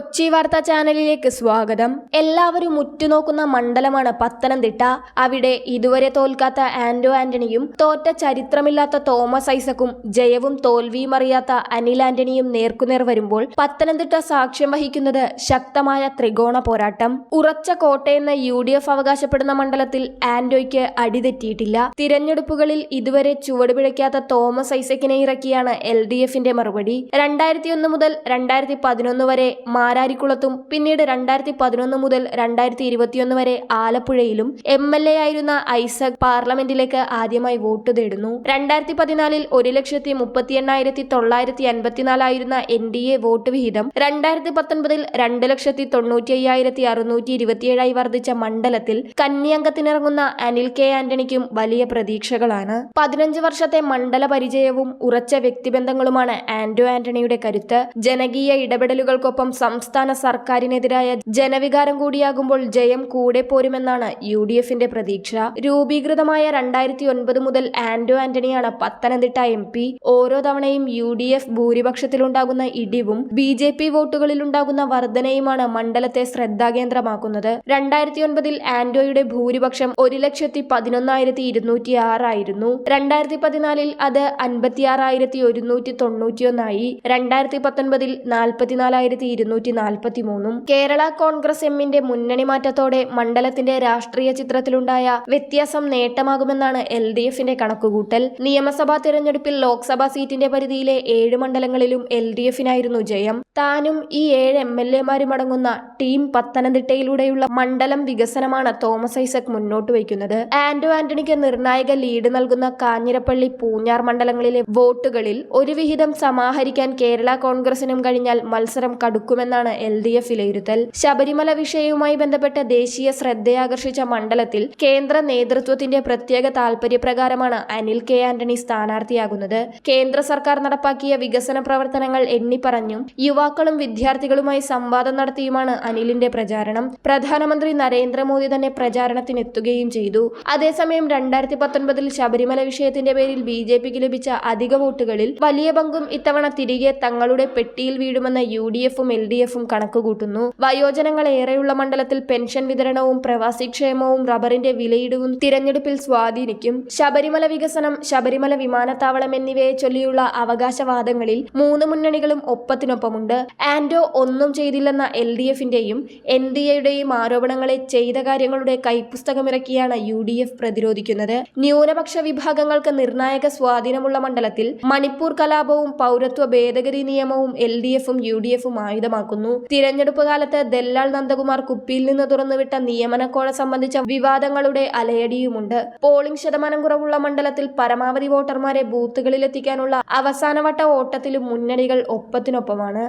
കൊച്ചി വാർത്താ ചാനലിലേക്ക് സ്വാഗതം. എല്ലാവരും ഉറ്റുനോക്കുന്ന മണ്ഡലമാണ് പത്തനംതിട്ട. അവിടെ ഇതുവരെ തോൽക്കാത്ത ആന്റോ ആന്റണിയും തോറ്റ ചരിത്രമില്ലാത്ത തോമസ് ഐസക്കും ജയവും തോൽവിയും അറിയാത്ത അനിൽ ആന്റണിയും നേർക്കുനേർ വരുമ്പോൾ പത്തനംതിട്ട സാക്ഷ്യം വഹിക്കുന്നത് ശക്തമായ ത്രികോണ പോരാട്ടം. ഉറച്ച കോട്ടയെന്ന് യു ഡി എഫ് അവകാശപ്പെടുന്ന മണ്ഡലത്തിൽ ആന്റോയ്ക്ക് അടിതെറ്റിയിട്ടില്ല. തിരഞ്ഞെടുപ്പുകളിൽ ഇതുവരെ ചുവടുപിഴയ്ക്കാത്ത തോമസ് ഐസക്കിനെ ഇറക്കിയാണ് എൽ ഡി എഫിന്റെ മറുപടി. രണ്ടായിരത്തി ഒന്ന് മുതൽ രണ്ടായിരത്തി പതിനൊന്ന് വരെ മാരാരിക്കുളത്തും പിന്നീട് രണ്ടായിരത്തി പതിനൊന്ന് മുതൽ രണ്ടായിരത്തി ഇരുപത്തിയൊന്ന് വരെ ആലപ്പുഴയിലും എം എൽ എ ആയിരുന്ന ഐസക് പാർലമെന്റിലേക്ക് ആദ്യമായി വോട്ട് തേടുന്നു. രണ്ടായിരത്തി പതിനാലിൽ ഒരു ലക്ഷത്തി മുപ്പത്തി എണ്ണായിരത്തി തൊള്ളായിരത്തി അൻപത്തിനാലായിരുന്ന എൻ ഡി എ വോട്ട് വിഹിതം രണ്ടായിരത്തി പത്തൊൻപതിൽ രണ്ട് ലക്ഷത്തി തൊണ്ണൂറ്റി അയ്യായിരത്തി അറുന്നൂറ്റി ഇരുപത്തിയേഴായി വർദ്ധിച്ച മണ്ഡലത്തിൽ കന്യാംഗത്തിനിറങ്ങുന്ന അനിൽ കെ ആന്റണിക്കും വലിയ പ്രതീക്ഷകളാണ്. പതിനഞ്ച് വർഷത്തെ മണ്ഡല പരിചയവും ഉറച്ച വ്യക്തിബന്ധങ്ങളുമാണ് ആന്റോ ആന്റണിയുടെ കരുത്ത്. ജനകീയ ഇടപെടലുകൾക്കൊപ്പം സർക്കാരിനെതിരായ ജനവികാരം കൂടിയാകുമ്പോൾ ജയം കൂടെ പോരുമെന്നാണ് യു ഡി എഫിന്റെ പ്രതീക്ഷ. രൂപീകൃതമായ രണ്ടായിരത്തി ഒൻപത് മുതൽ ആന്റോ ആന്റണിയാണ് പത്തനംതിട്ട എം പി. ഓരോ തവണയും യു ഡി എഫ് ഭൂരിപക്ഷത്തിലുണ്ടാകുന്ന ഇടിവും ബി ജെ പി വോട്ടുകളിലുണ്ടാകുന്ന വർധനയുമാണ് മണ്ഡലത്തെ ശ്രദ്ധാകേന്ദ്രമാക്കുന്നത്. രണ്ടായിരത്തി ഒൻപതിൽ ആന്റോയുടെ ഭൂരിപക്ഷം ഒരു ലക്ഷത്തി പതിനൊന്നായിരത്തി ഇരുന്നൂറ്റി ആറായിരുന്നു രണ്ടായിരത്തി പതിനാലിൽ അത് അൻപത്തിയാറായിരത്തി ഒരുന്നൂറ്റി തൊണ്ണൂറ്റിയൊന്നായി. രണ്ടായിരത്തി പത്തൊൻപതിൽ നാൽപ്പത്തിനാലായിരത്തി ഇരുന്നൂറ്റി നാൽപ്പത്തി മൂന്നും കേരള കോൺഗ്രസ് എമ്മിന്റെ മുന്നണി മാറ്റത്തോടെ മണ്ഡലത്തിന്റെ രാഷ്ട്രീയ ചിത്രത്തിലുണ്ടായ വ്യത്യാസം നേട്ടമാകുമെന്നാണ് എൽ ഡി എഫിന്റെ കണക്കുകൂട്ടൽ. നിയമസഭാ തെരഞ്ഞെടുപ്പിൽ ലോക്സഭാ സീറ്റിന്റെ പരിധിയിലെ ഏഴ് മണ്ഡലങ്ങളിലും എൽ ഡി എഫിനായിരുന്നു ജയം. താനും ഈ ഏഴ് എം എൽ എമാരും അടങ്ങുന്ന ടീം പത്തനംതിട്ടയിലൂടെയുള്ള മണ്ഡലം വികസനമാണ് തോമസ് ഐസക് മുന്നോട്ട് വയ്ക്കുന്നത്. ആന്റോ ആന്റണിക്ക് നിർണായക ലീഡ് നൽകുന്ന കാഞ്ഞിരപ്പള്ളി പൂഞ്ഞാർ മണ്ഡലങ്ങളിലെ വോട്ടുകളിൽ ഒരു വിഹിതം സമാഹരിക്കാൻ കേരള കോൺഗ്രസിനും കഴിഞ്ഞാൽ മത്സരം കടുക്കുമെന്നാണ് എൽ ഡി എഫ് വിലയിരുത്തൽ. ശബരിമല വിഷയവുമായി ബന്ധപ്പെട്ട ദേശീയ ശ്രദ്ധയാകർഷിച്ച മണ്ഡലത്തിൽ കേന്ദ്ര നേതൃത്വത്തിന്റെ പ്രത്യേക താൽപര്യപ്രകാരമാണ് അനിൽ കെ ആന്റണി സ്ഥാനാർത്ഥിയാകുന്നത്. കേന്ദ്ര സർക്കാർ നടപ്പാക്കിയ വികസന പ്രവർത്തനങ്ങൾ എണ്ണിപ്പറഞ്ഞും യുവാക്കളും വിദ്യാർത്ഥികളുമായി സംവാദം നടത്തിയുമാണ് അനിലിന്റെ പ്രചാരണം. പ്രധാനമന്ത്രി നരേന്ദ്രമോദി തന്നെ പ്രചാരണത്തിനെത്തുകയും ചെയ്തു. അതേസമയം രണ്ടായിരത്തി പത്തൊൻപതിൽ ശബരിമല വിഷയത്തിന്റെ പേരിൽ ബി ജെ പിക്ക് ലഭിച്ച അധിക വോട്ടുകളിൽ വലിയ പങ്കും ഇത്തവണ തിരികെ തങ്ങളുടെ പെട്ടിയിൽ വീഴുമെന്ന യു ഡി എഫും എൽ ഡി എഫും കണക്കുകൂട്ടുന്നു വയോജനങ്ങൾ ഏറെയുള്ള മണ്ഡലത്തിൽ പെൻഷൻ വിതരണവും പ്രവാസി ക്ഷേമവും റബ്ബറിന്റെ വിലയിടിവും തിരഞ്ഞെടുപ്പിൽ സ്വാധീനിക്കും. ശബരിമല വികസനം ശബരിമല വിമാനത്താവളം എന്നിവയെ ചൊല്ലിയുള്ള അവകാശവാദങ്ങളിൽ മൂന്ന് മുന്നണികളും ഒപ്പത്തിനൊപ്പമുണ്ട്. ആന്റോ ഒന്നും ചെയ്തില്ലെന്ന എൽ ഡി എഫിന്റെയും എൻ ഡി എയുടെയും ആരോപണങ്ങളെ ചെയ്ത കാര്യങ്ങളുടെ കൈപ്പുസ്തകമിറക്കിയാണ് യു ഡി എഫ് പ്രതിരോധിക്കുന്നത്. ന്യൂനപക്ഷ വിഭാഗങ്ങൾക്ക് നിർണായക സ്വാധീനമുള്ള മണ്ഡലത്തിൽ മണിപ്പൂർ കലാപവും പൗരത്വ ഭേദഗതി നിയമവും എൽ ഡി എഫും യു ഡി എഫും ആയുധമാക്കുന്നു തിരഞ്ഞെടുപ്പ് കാലത്ത് ദല്ലാൽ നന്ദകുമാർ കുപ്പിയിൽ നിന്ന് തുറന്നുവിട്ട നിയമനക്കോഴ സംബന്ധിച്ച വിവാദങ്ങളുടെ അലയടിയുമുണ്ട്. പോളിംഗ് ശതമാനം കുറവുള്ള മണ്ഡലത്തിൽ പരമാവധി വോട്ടർമാരെ ബൂത്തുകളിലെത്തിക്കാനുള്ള അവസാനവട്ട ഓട്ടത്തിലും മുന്നണികൾ ഒപ്പത്തിനൊപ്പമാണ്.